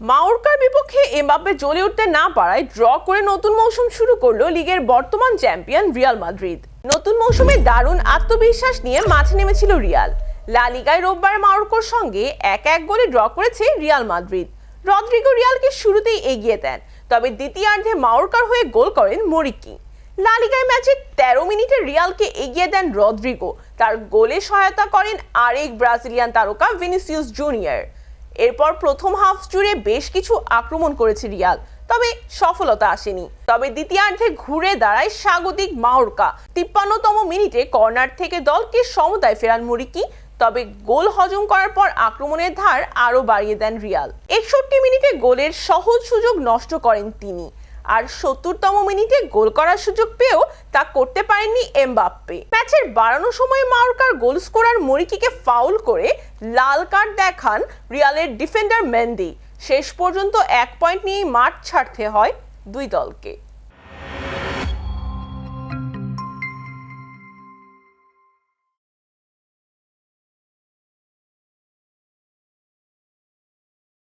মাউরকার বিপক্ষে এমবাপ্পে জ্বলে উঠতে না পারায় ড্র করে নতুন মৌসুম শুরু করল লিগের বর্তমান চ্যাম্পিয়ন রিয়াল মাদ্রিদ। নতুন মৌসুমে দারুণ আত্মবিশ্বাস নিয়ে মাঠে নেমেছিল রিয়াল। লা লিগায় রোববার মাওরকোর সঙ্গে এক এক গোলে ড্র করেছে রিয়াল মাদ্রিদ। রদ্রিগো রিয়ালকে শুরুতেই এগিয়ে দেন, তবে দ্বিতীয়ার্ধে মাউরকার হয়ে গোল করেন মরিকি লা লিগায় ম্যাচে তেরো মিনিটে রিয়ালকে এগিয়ে দেন রদ্রিগো। তার গোলে সহায়তা করেন আরেক ব্রাজিলিয়ান তারকা ভিনিসিয়াস জুনিয়র। এরপর প্রথম হাফ জুড়ে বেশ কিছু আক্রমণ করেছে রিয়াল, তবে সফলতা আসেনি। তবে দ্বিতীয়ার্ধে ঘুরে দাঁড়ায় স্বাগতিক মাওরকা তিপ্পান্নতম মিনিটে কর্নার থেকে দলকে সমতায় ফেরান মুরিকি, তবে গোল হজম করার পর আক্রমণের ধার আরও বাড়িয়ে দেন রিয়াল। একষট্টি মিনিটে গোলের সহজ সুযোগ নষ্ট করেন তিনি। আর সত্তরতম মিনিটে গোল করার সুযোগ পেয়েও তা করতে পারেননি এমবাপ্পে। ম্যাচের বাড়ানো সময় মার্কার গোল স্কোরার মরিকিকে ফাউল করে লাল কার্ড দেখান রিয়ালের ডিফেন্ডার মেন্দি শেষ পর্যন্ত এক পয়েন্ট নিয়েই মাঠ ছাড়তে হয় দুই দলকে।